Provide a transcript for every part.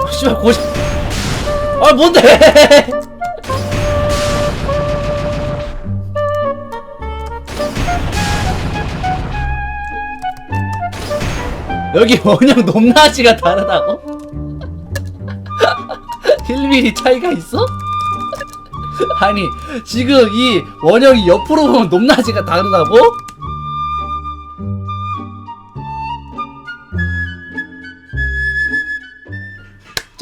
아, 씨발 고장 아 뭔데 여기 원형 높낮이가 다르다고? 1mm 차이가 있어? 아니 지금 이 원형이 옆으로 보면 높낮이가 다르다고?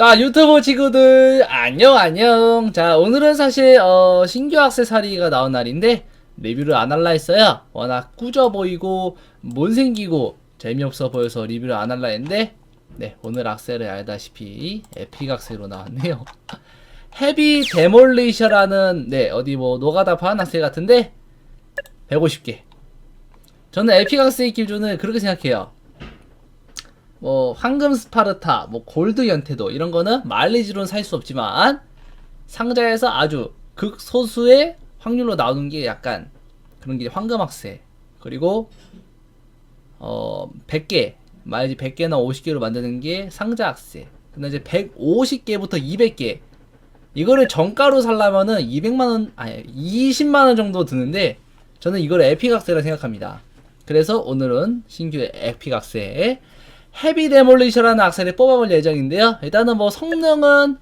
자 유튜브 친구들 안녕 안녕. 자 오늘은 사실 어, 신규 악세사리가 나온 날인데 리뷰를 안 할라 했어요. 워낙 꾸져 보이고 못생기고 재미없어 보여서 리뷰를 안 할라 했는데 네 오늘 악세를 알다시피 에픽 악세로 나왔네요. 헤비 데몰리셔라는 네 어디 뭐 노가다 파는 악세 같은데 150개. 저는 에픽 악세의 기준은 그렇게 생각해요 뭐 황금 스파르타, 뭐 골드 연태도 이런 거는 마일리지로는 살 수 없지만 상자에서 아주 극소수의 확률로 나오는 게 약간 그런 게 황금 악세. 그리고 어 100개 마일리지 100개나 50개로 만드는 게 상자 악세. 근데 이제 150개부터 200개. 이거를 정가로 살려면은 200만 원 아니 20만 원 정도 드는데 저는 이걸 에픽 악세라 생각합니다. 그래서 오늘은 신규 에픽 악세 헤비 데몰리셔라는 악세를 뽑아볼 예정인데요. 일단은 뭐 성능은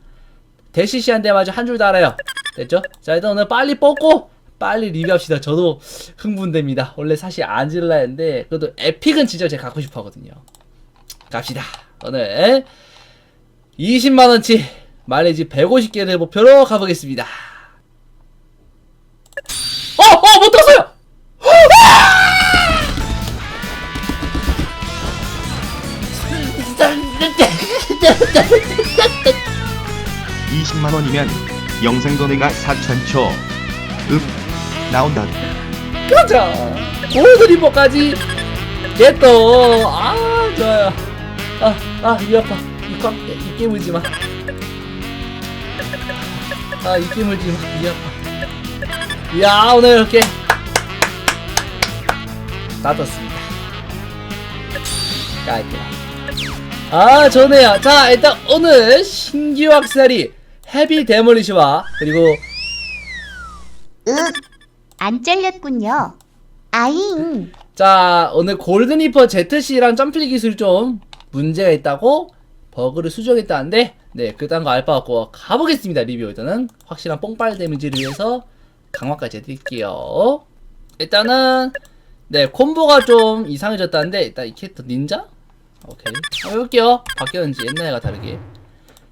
대시시한데 마저 한 줄 달아요. 됐죠? 자 일단 오늘 빨리 뽑고 빨리 리뷰합시다. 저도 흥분됩니다. 원래 사실 안 질라 했는데 그래도 에픽은 진짜 제가 갖고 싶어 하거든요. 갑시다. 오늘 20만원치 마일리지 150개를 목표로 가보겠습니다. 20만 원이면 영생도내가 4천초. 읍 나온다. 가자! 골드리버까지 겟도! 아, 좋아요. 아, 아, 이 아파. 이 꽉, 이 깨물지 마. 아, 이 아파. 이야, 오늘 이렇게 다 떴습니다. 깔끔. 아, 좋네요. 자, 일단 오늘 신규 악세사리 헤비 데몰리시와 그리고 윽, 안 잘렸군요. 아잉, 자 오늘 골든리퍼 ZC랑 점플 기술이 좀 문제가 있다고 버그를 수정했다는데 네 그딴 거 알 바 없고 가보겠습니다 리뷰. 일단은 확실한 뽕빨 데미지를 위해서 강화까지 해드릴게요. 일단은 네 콤보가 좀 이상해졌다는데 일단 이 캐릭터 닌자? 오케이. 한번 해볼게요. 바뀌었는지 옛날과 다르게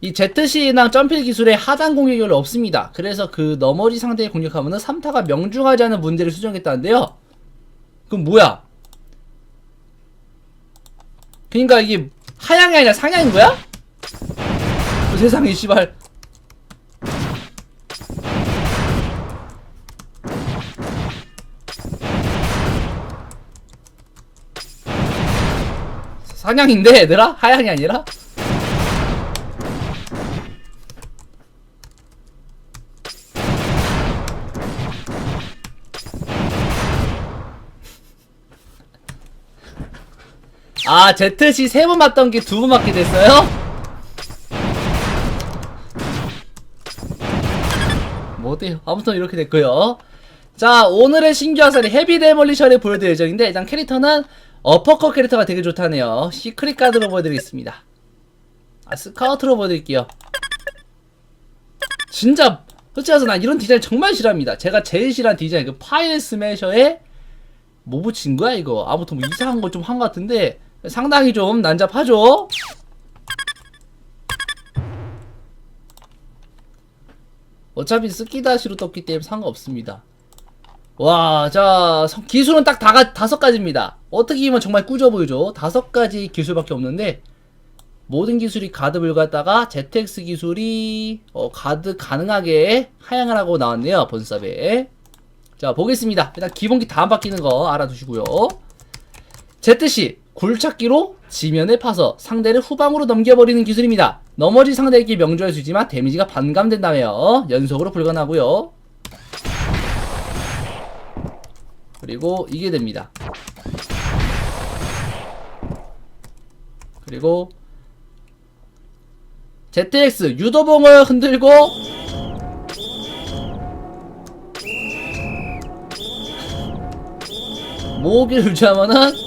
이 ZC랑 점필 기술에 하단 공격이 없습니다 그래서 그 너머지 상대를 공격하면은 3타가 명중하지 않은 문제를 수정했다는데요 그럼 뭐야? 그니까 이게 하향이 아니라 상향인 거야? 그 세상에 씨발 상향인데 얘들아? 하향이 아니라? 아 ZC 세번 맞던 게 두 번 맞게 됐어요? 뭐어때요 아무튼 이렇게 됐고요. 자 오늘의 신규 화살이 헤비 데몰리션을 보여드릴 예정인데 일단 캐릭터는 어퍼컷 캐릭터가 되게 좋다네요. 시크릿 카드로 보여드리겠습니다. 아 스카우트로 보여드릴게요. 진짜 솔직히 해서 난 이런 디자인 정말 싫어합니다. 제가 제일 싫어하는 디자인 그 파일 스매셔에 뭐 붙인 거야 이거? 아무튼 뭐 이상한 거 좀 한 것 같은데 상당히 좀 난잡하죠 어차피 스키다시로 떴기 때문에 상관없습니다 와, 자, 성- 기술은 딱 다, 다섯 가지입니다. 어떻게 보면 정말 꾸져 보이죠? 다섯 가지 기술밖에 없는데, 모든 기술이 가드 불 갔다가 ZX 기술이, 어, 가드 가능하게 하향을 하고 나왔네요, 본섭에. 자, 보겠습니다. 일단 기본기 다 안 바뀌는 거 알아두시고요. ZC, 굴착기로 지면을 파서 상대를 후방으로 넘겨버리는 기술입니다. 너머지 상대에게 명중할 수 있지만 데미지가 반감된다며 연속으로 불가능하고요. 그리고 이게 됩니다. 그리고 ZX 유도봉을 흔들고 모으기를 유지하면은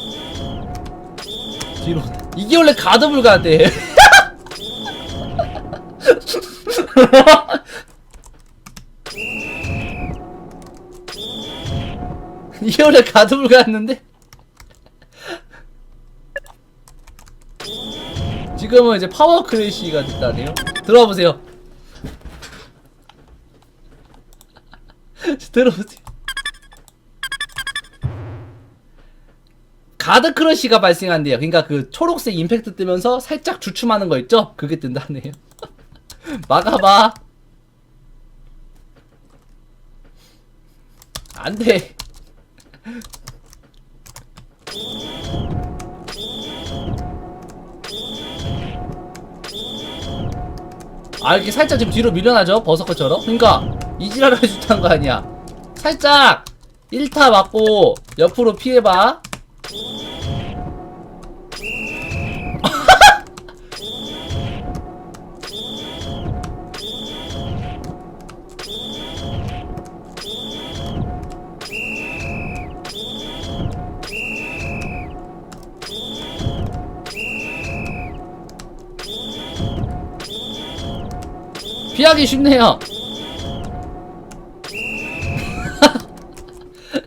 뒤로 이게 원래 가드 불가한테 이게 원래 가드 불가였는데? 지금은 이제 파워 크래시가 됐다네요. 들어와 보세요. 들어보세요 가드 크러쉬가 발생한대요. 그러니까 그 초록색 임팩트 뜨면서 살짝 주춤하는 거 있죠? 그게 뜬다네요. 막아봐. 안 돼. 아 이렇게 살짝 지금 뒤로 밀려나죠? 버섯것처럼? 그러니까 이지랄을 해준다는 거 아니야. 살짝 1타 맞고 옆으로 피해봐. 피하기 쉽네요.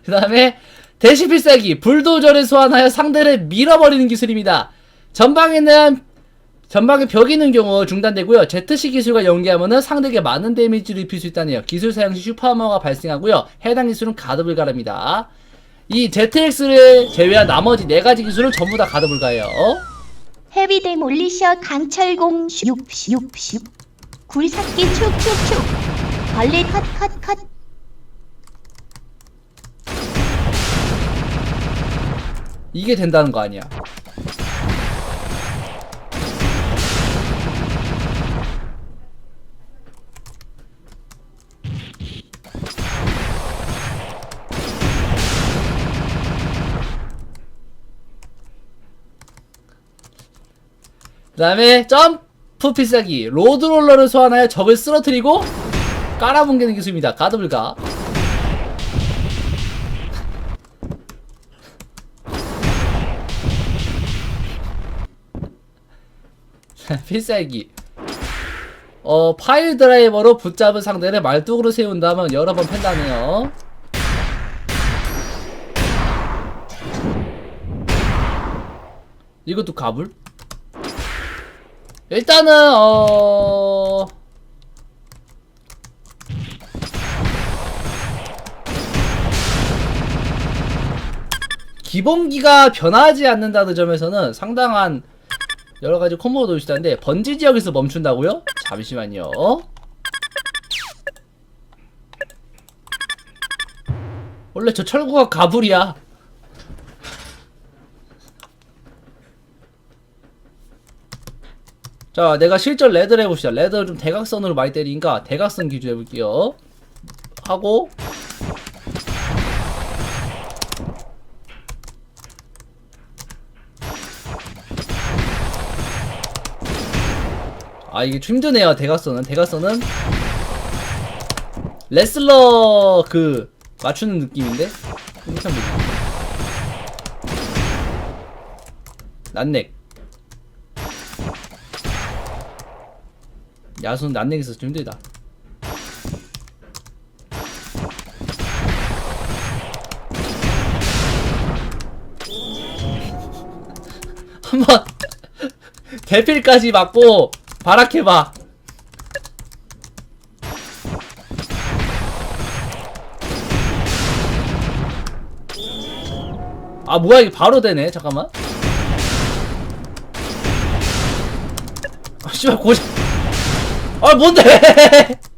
그 다음에 대시 필살기 불도저를 소환하여 상대를 밀어버리는 기술입니다. 전방에 있는 전방에 벽이 있는 경우 중단되고요. Z시 기술과 연계하면 상대에게 많은 데미지를 입힐 수 있다네요. 기술 사용 시 슈퍼하머가 발생하고요. 해당 기술은 가드 불가랍니다. 이 ZX를 제외한 나머지 네 가지 기술은 전부 다 가드 불가예요. 헤비 데몰리셔 강철공 슉슉슉 굴삭기 축축축. 벌레 컷컷컷. 이게 된다는 거 아니야. 그 다음에 점프 필살기 로드롤러를 소환하여 적을 쓰러뜨리고 깔아뭉개는 기술입니다. 가드블가 필살기 어 파일 드라이버로 붙잡은 상대를 말뚝으로 세운 다음은 여러 번 팬다네요 이것도 가불? 일단은 어 기본기가 변하지 않는다는 점에서는 상당한 여러 가지 콤보가 돌수있다는데 번지 지역에서 멈춘다고요? 잠시만요. 원래 저 철구가 가불이야. 자, 내가 실전 레드를 해봅시다. 레드를 좀 대각선으로 많이 때리니까 대각선 기준 해볼게요. 하고. 아 이게 좀 힘드네요 대각선은. 대각선은 레슬러 그 맞추는 느낌인데? 참 난넥 야수는 난넥에서 좀 힘들다. 한번 대필까지 맞고 바락해봐. 아 뭐야 이게 바로 되네. 잠깐만. 아 씨발 고시 아 뭔데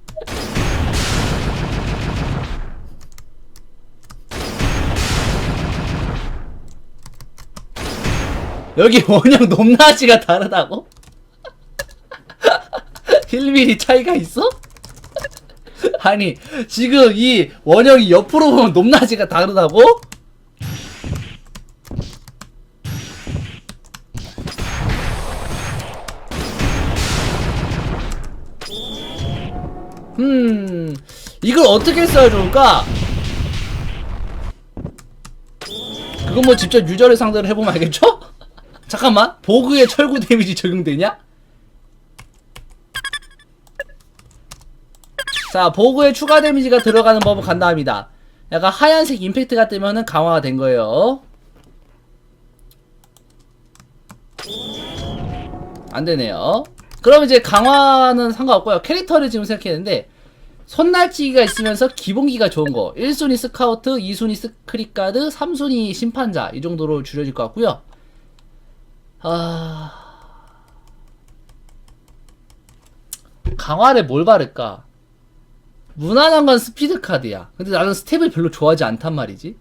여기 원형 높낮이가 다르다고? 1mm 차이가 있어? 아니 지금 이 원형이 옆으로 보면 높낮이가 다르다고? 이걸 어떻게 써야 좋을까? 그건 뭐 직접 유저를 상대로 해보면 알겠죠? 잠깐만, 보그에 철구 데미지 적용되냐? 자, 보그에 추가 데미지가 들어가는 법을 간다 합니다. 약간 하얀색 임팩트가 뜨면은 강화가 된 거예요. 안 되네요. 그럼 이제 강화는 상관없고요. 캐릭터를 지금 생각했는데 손날치기가 있으면서 기본기가 좋은 거 1순위 스카우트, 2순위 스크릿 가드, 3순위 심판자 이 정도로 줄여질 것 같고요. 아... 강화를 뭘 바를까? 무난한 건 스피드 카드야. 근데 나는 스텝을 별로 좋아하지 않단 말이지.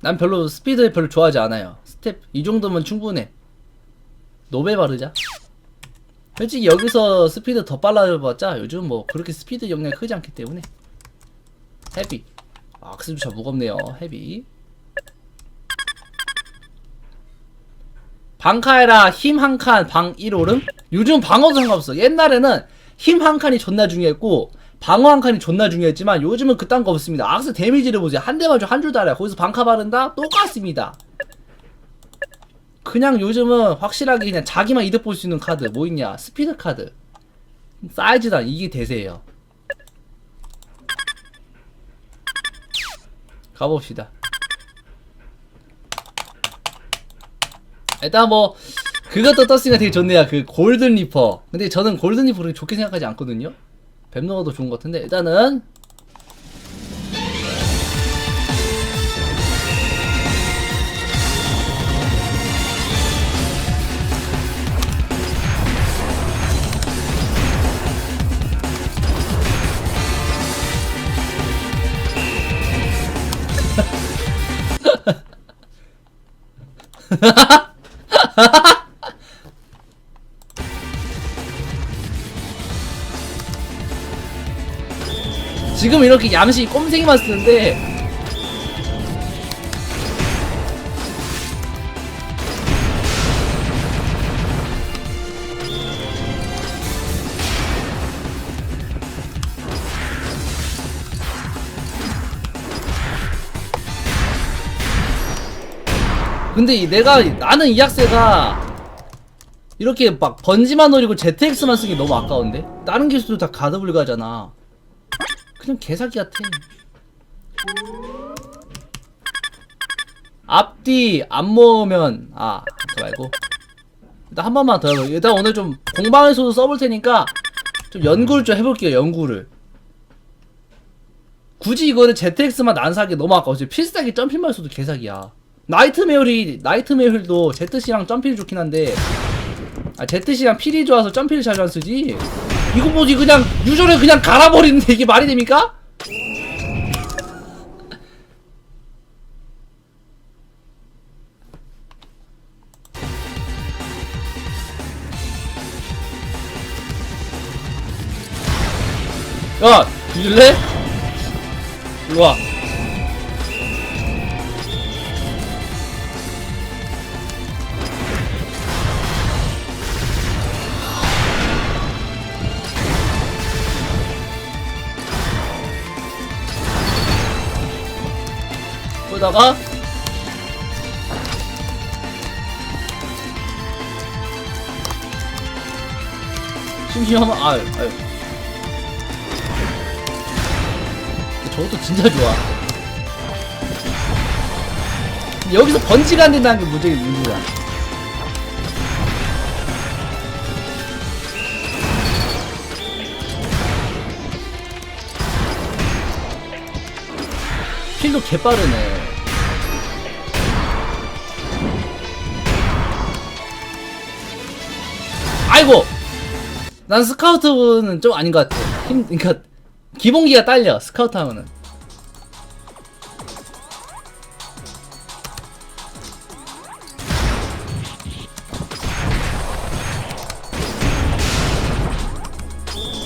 난 별로 스피드 별로 좋아하지 않아요. 스텝 이 정도면 충분해. 노벨 바르자. 솔직히 여기서 스피드 더 빨라져봤자 요즘 뭐 그렇게 스피드 영향이 크지 않기 때문에 헤비. 아, 악스주차 무겁네요. 헤비. 방카에라 힘 한 칸 방 1오름? 요즘 방어도 상관없어. 옛날에는 힘 한 칸이 존나 중요했고 방어 한 칸이 존나 중요했지만 요즘은 그딴 거 없습니다. 악스 데미지를 보세요. 한 대만 줘 한 줄 달아요. 거기서 방카 바른다? 똑같습니다. 그냥 요즘은 확실하게 그냥 자기만 이득 볼 수 있는 카드 뭐 있냐? 스피드 카드. 사이즈단 이게 대세예요. 가봅시다. 일단 뭐 그것도 떴으니까 되게 좋네요. 그 골든 리퍼. 근데 저는 골든 리퍼를 좋게 생각하지 않거든요. 뱀노가도 좋은 것 같은데 일단은 지금 이렇게 얌시 꼼생이만 쓰는데 근데 이 내가 나는 이 학세가 이렇게 막 번지만 노리고 ZX만 쓰기 너무 아까운데? 다른 기술도 다 가드 불가잖아. 그냥 개사기 같아. 앞뒤 안 모으면 아 그거 말고. 일단 한 번만 더 해볼게요 일단 오늘 좀 공방에서도 써볼 테니까 좀 연구를 좀 해볼게요 연구를. 굳이 이거를 ZX만 안 사기 너무 아까워. 지금 필살기 점핑만 써도 개사기야 나이트메어리 나이트메어도 ZC랑 점핑이 좋긴 한데 아 ZC랑 필이 좋아서 점핑을 잘안 쓰지 이거 뭐지 그냥 유저를 그냥 갈아버리는데 이게 말이 됩니까? 야 뒤질래? 일로와 그러다가 심심하면 아유 아유. 저것도 진짜 좋아. 여기서 번지가 안 된다는 게 문제, 문제야 필도 개빠르네 아이고! 난 스카우트는 좀 아닌 것 같아. 힘 그니까 기본기가 딸려 스카우트 하면은.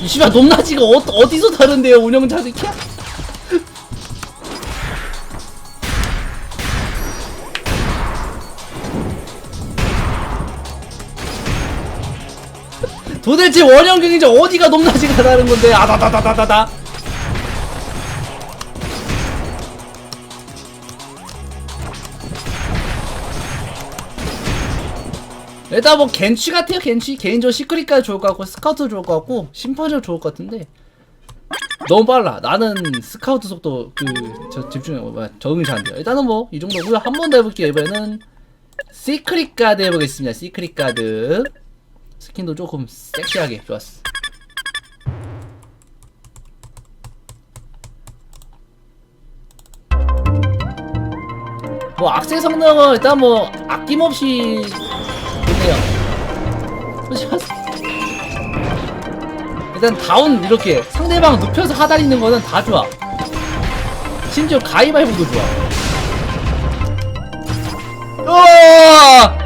이 씨발 높낮이가 어, 어디서 다른데요 운영자 새끼야 도대체 원형 경기지 어디가 높낮이가 다른 건데? 아다다다다다다. 일단 뭐 겐취 같아요 겐취. 개인적으로 시크릿까지 좋을 것 같고 스카우트 좋을 것 같고 심판이 좋을 것 같은데. 너무 빨라. 나는 스카우트 속도 그저 집중해 뭐 적응이 잘 안 돼요. 일단은 뭐 이 정도고요. 한 번 더 해볼게요. 이번에는 시크릿 가드 해보겠습니다. 시크릿 가드 스킨도 조금 섹시하게 좋았어 뭐 악세 성능은 일단 뭐 아낌없이 좋네요. 일단 다운 이렇게 상대방 눕혀서 하다리는 거는 다 좋아 심지어 가위바위보도 좋아 우와!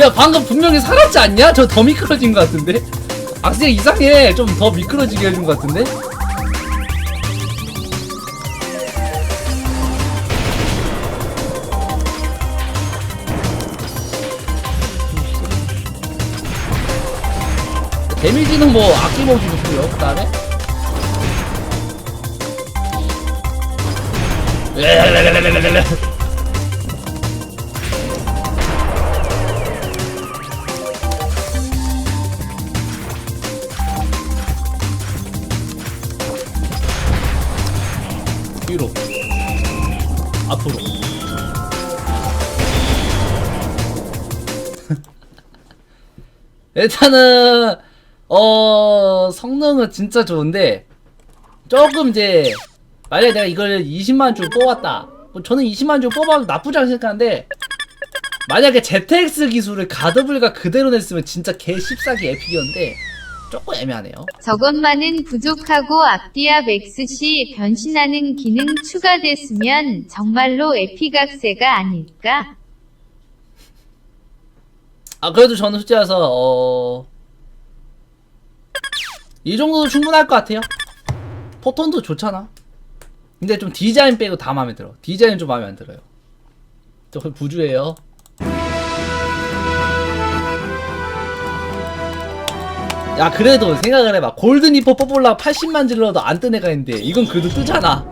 야 방금 분명히 살았지 않냐? 저 더 미끄러진 것 같은데? 악세 이상해 좀 더 미끄러지게 해준 것 같은데? 데미지는 뭐 아낌없이 좋고요 그 다음에 일단은 어 성능은 진짜 좋은데 조금 이제 만약에 내가 이걸 20만 주 뽑았다 뭐 저는 20만 주 뽑아도 나쁘지 않게 생각하는데 만약에 ZX 기술을 가드블과 그대로 냈으면 진짜 개 씹사기 에픽이었는데 조금 애매하네요 저것만은 부족하고 악디아 맥스시 변신하는 기능 추가됐으면 정말로 에피각세가 아닐까? 아 그래도 저는 솔직히 해서 어... 이 정도도 충분할 것 같아요. 포톤도 좋잖아. 근데 좀 디자인 빼고 다 마음에 들어. 디자인 좀 마음에 안 들어요. 저 거의 부주예요. 야 그래도 생각을 해봐. 골든 이퍼 뽑으려고 80만 질러도 안 뜬 애가 있는데 이건 그래도 뜨잖아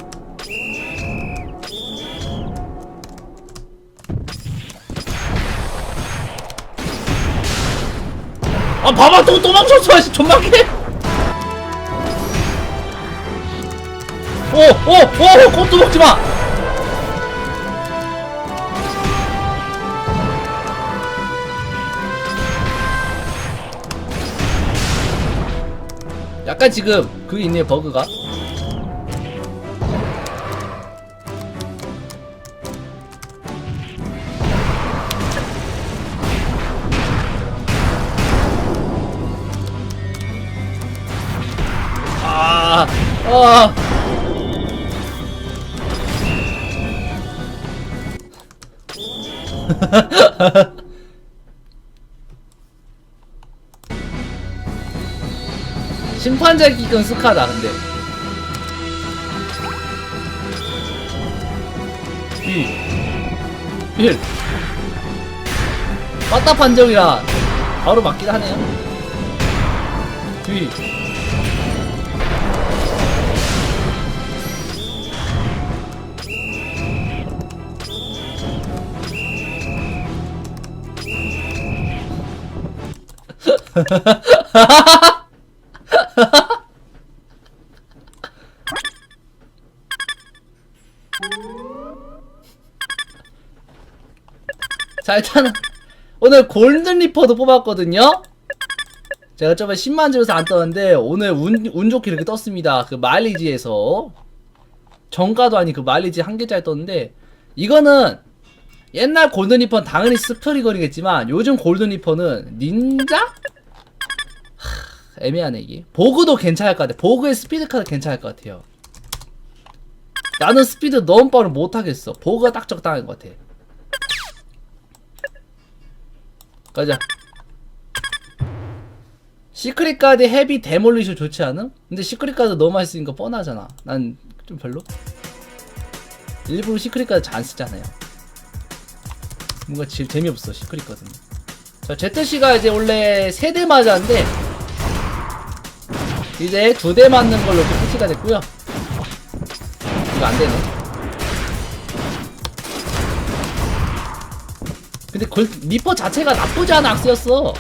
아 봐봐 또 도망쳤어 씨 존망해. 오오오 꽃도 먹지마. 약간 지금 그게 있네요 버그가 아. 심판자 기건 스카다 근데 이 1. 빠따 판정이라 바로 맞긴 하네요 뒤 자 일단은 오늘 골든 리퍼도 뽑았거든요. 제가 저번에 10만 주에서 안 떴는데 오늘 운, 운 좋게 이렇게 떴습니다. 그 마일리지에서. 정가도 아닌 그 마일리지 한 개짜리 떴는데 이거는 옛날 골든 리퍼는 당연히 스프리건이겠지만 요즘 골든 리퍼는 닌자? 하, 애매하네 이게 보그도 괜찮을 것 같아 보그의 스피드 카드 괜찮을 것 같아요 나는 스피드 너무 빠르면 못하겠어 보그가 딱 적당한 것 같아 가자 시크릿 가드 헤비 데몰리션 좋지 않음? 근데 시크릿 가드 너무 많이 쓰니까 뻔하잖아. 난 좀 별로. 일부러 시크릿 가드 잘 안 쓰잖아요. 뭔가 지, 재미없어 시크릿 가드는. 자 제트씨가 이제 원래 세대 맞았는데 이제 두 대 맞는 걸로 패치가 됐고요. 이거 안 되네. 근데 골, 리퍼 자체가 나쁘지 않은 악스였어.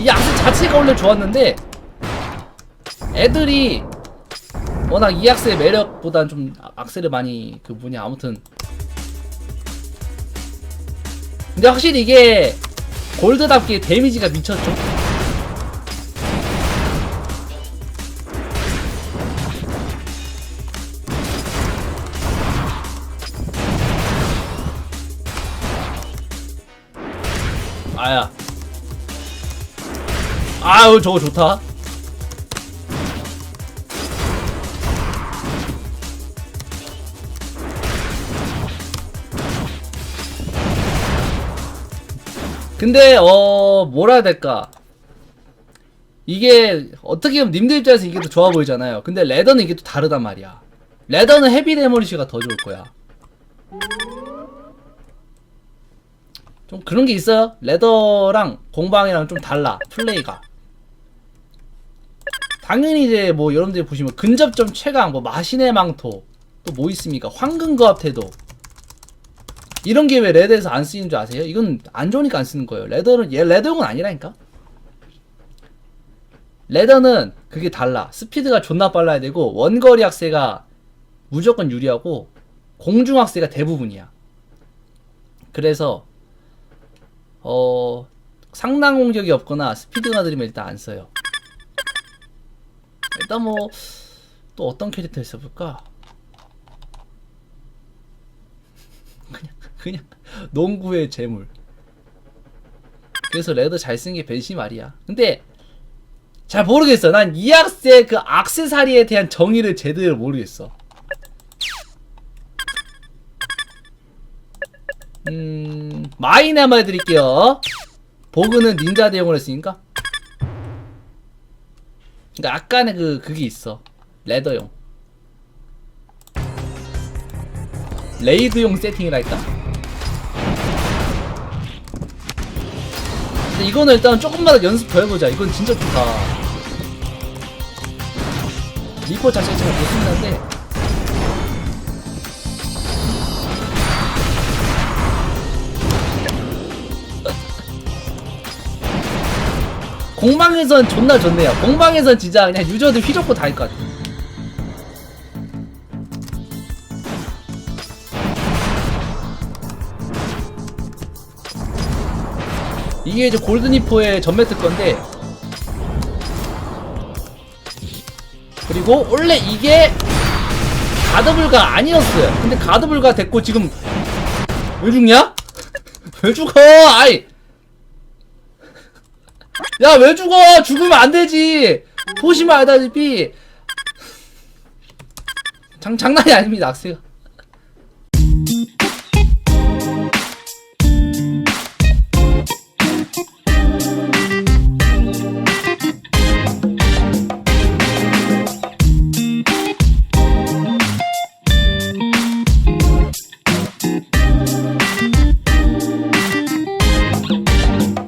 이 악스 자체가 원래 좋았는데 애들이 워낙 이 악스의 매력보단 좀 아- 악스를 많이 그 뭐냐 아무튼 근데 확실히 이게 골드답게 데미지가 미쳤죠. 아야. 아유 저거 좋다. 근데 어 뭐라 해야 될까? 이게 어떻게 보면 님들 입장에서 이게 더 좋아 보이잖아요. 근데 레더는 이게 또 다르단 말이야. 레더는 헤비 데모리시가 더 좋을 거야. 좀 그런 게 있어요. 레더랑 공방이랑 좀 달라. 플레이가. 당연히 이제 뭐 여러분들이 보시면 근접점 최강, 뭐 마신의 망토, 또 뭐 있습니까? 황금거합 태도. 이런 게 왜 레드에서 안 쓰이는 줄 아세요? 이건 안 좋으니까 안 쓰는 거예요. 레더는 얘 레더용은 아니라니까. 레더는 그게 달라. 스피드가 존나 빨라야 되고 원거리 악세가 무조건 유리하고 공중 악세가 대부분이야. 그래서 어 상당 공격이 없거나 스피드가 느리면 일단 안 써요. 일단 뭐 또 어떤 캐릭터 있어볼까? 그냥 농구의 재물. 그래서 레더 잘 쓰는 게 벤시 말이야. 근데 잘 모르겠어. 난이 악세 그 악세사리에 대한 정의를 제대로 모르겠어. 음 마이네 한번 해드릴게요. 보그는 닌자 대용을 했으니까. 그러니까 약간의 그 그게 있어. 레더용. 레이드용 세팅이랄까? 이거는 일단 조금만 더 연습 더 해보자. 이건 진짜 좋다. 리포 자체가 좀 좋습니다인데 공방에선 존나 좋네요. 공방에선 진짜 그냥 유저들 휘젓고 다닐 것 같아. 이게 이제 골드니포의 전매 특건데 그리고 원래 이게 가드불가 아니었어요. 근데 가드불가 됐고 지금 왜 죽냐? 왜 죽어? 아이 야 왜 죽어? 죽으면 안 되지. 보시면 알다시피 장 장난이 아닙니다 악세가.